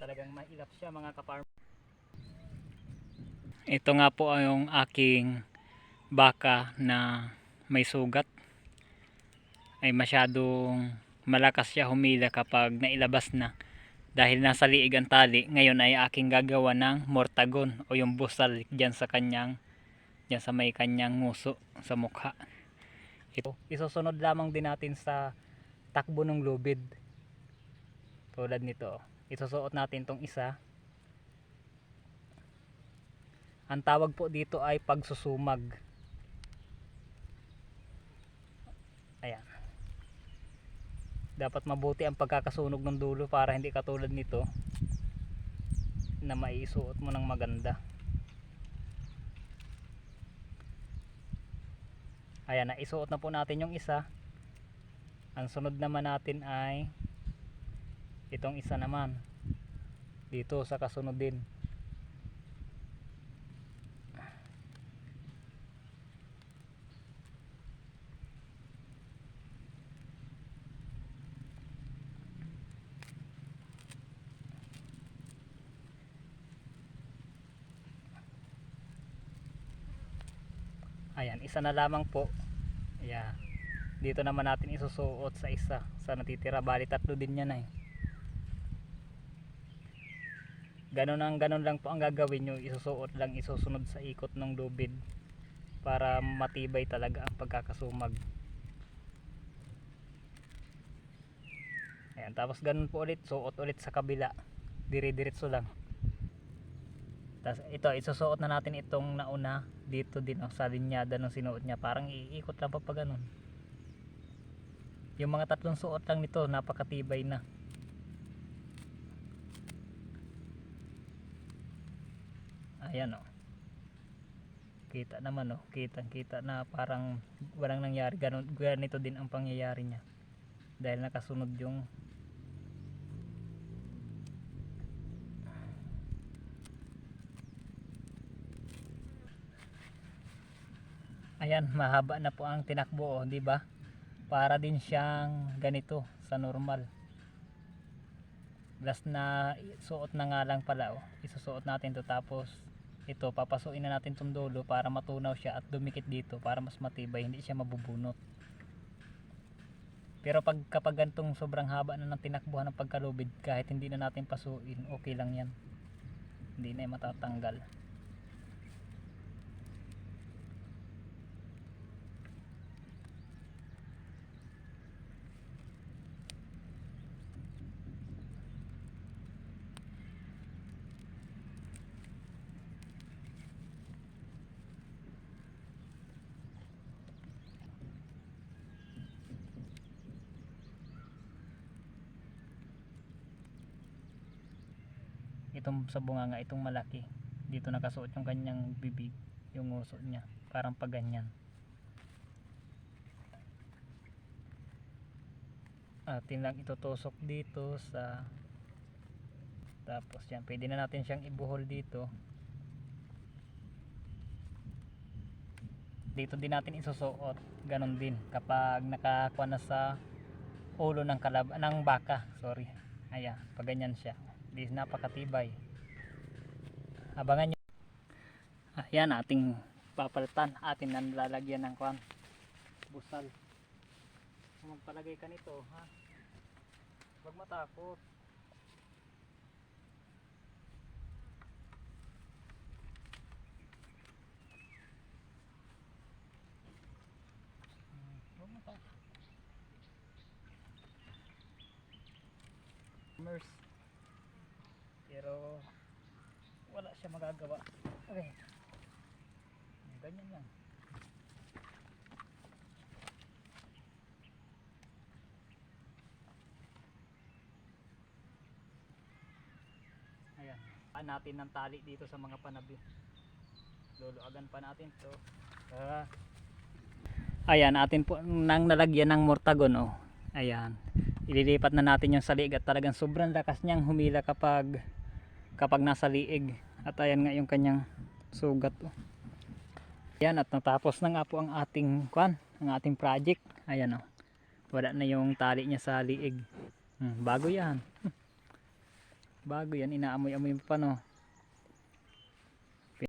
Talagang mailap siya mga kaparm. Ito nga po yung aking baka na may sugat. Ay masyadong malakas siya humila kapag nailabas na. Dahil nasa liig ang tali, ngayon ay aking gagawa ng mortagon o yung busal dyan sa kanyang dyan sa may kanyang nguso sa mukha. Ito, isusunod lamang din natin sa takbo ng lubid. Tulad nito. Isusuot natin tong isa. Ang tawag po dito ay pagsusumag. Ayan. Dapat mabuti ang pagkakasunog ng dulo para hindi katulad nito na maisuot mo ng maganda. Ayan, naisuot na po natin yung isa. Ang sunod naman natin ay itong isa naman. Dito sa kasunod din. Ayan, isa na lamang po. Ayan. Dito naman natin isusuot sa isa. Sa natitira, bali tatlo din yan eh. Ganon ang ganon lang po ang gagawin nyo. Isusuot lang, isusunod sa ikot ng lubid. Para matibay talaga ang pagkakasumag. Ayan, tapos ganun po ulit. Suot ulit sa kabila. Dire-diretso lang. Tapos ito, isusuot na natin itong nauna dito din oh, sa linyada ng sinuot niya. Parang iikot lang pa pa ganun. Yung mga tatlong suot lang nito, napakatibay na. Ayan oh. Kita naman oh, kitang kita na parang walang nangyari. Ganun, ganito din ang pangyayari niya. Dahil nakasunod yung Ayan, mahaba na po ang tinakbo, oh, 'di ba? Para din siyang ganito sa normal. Last na suot na nga lang pala, oh. Isusuot natin 'to tapos ito papasuin na natin tong dulo para matunaw siya at dumikit dito para mas matibay, hindi siya mabubunot. Pero pag kapag gantong sobrang haba na ng tinakbuhan ng pagkalubid, kahit hindi na natin pasuin, okay lang 'yan. Hindi na matatanggal. Itong sa bunganga itong malaki. Dito nakasuot yung kanyang bibig yung uso niya. Parang pag ganyan atin lang itutusok dito sa tapos yan pwede na natin siyang ibuhol dito. Dito din natin isusuot ganon din. Kapag nakakuha na sa ulo ng kalab ng baka sorry. Ayan pag ganyan siya di napakatibay. Abangan nyo. Ayan ating papalitan. Atin lalagyan ng kwan. Busal. Magpalagay ka nito ha? Huwag matakot. Huwag matakot. Commerce pero wala siya magagawa. Okay ganyan lang. Ayan. Natin ng tali dito sa mga panabi? Luluagan pa natin to. Ah. ayan atin po nang nalagyan ng mortagon oh. Ayan. Ililipat na natin yung salig at talagang sobrang lakas niyang humila kapag kapag nasa liig at ayan nga yung kanyang sugat oh. ayan at natapos na nga po ang ating kwan ang ating project ayan oh wala na yung tali niya sa liig hmm, bago yan Bago yan, inaamoy-amoy mo pa no.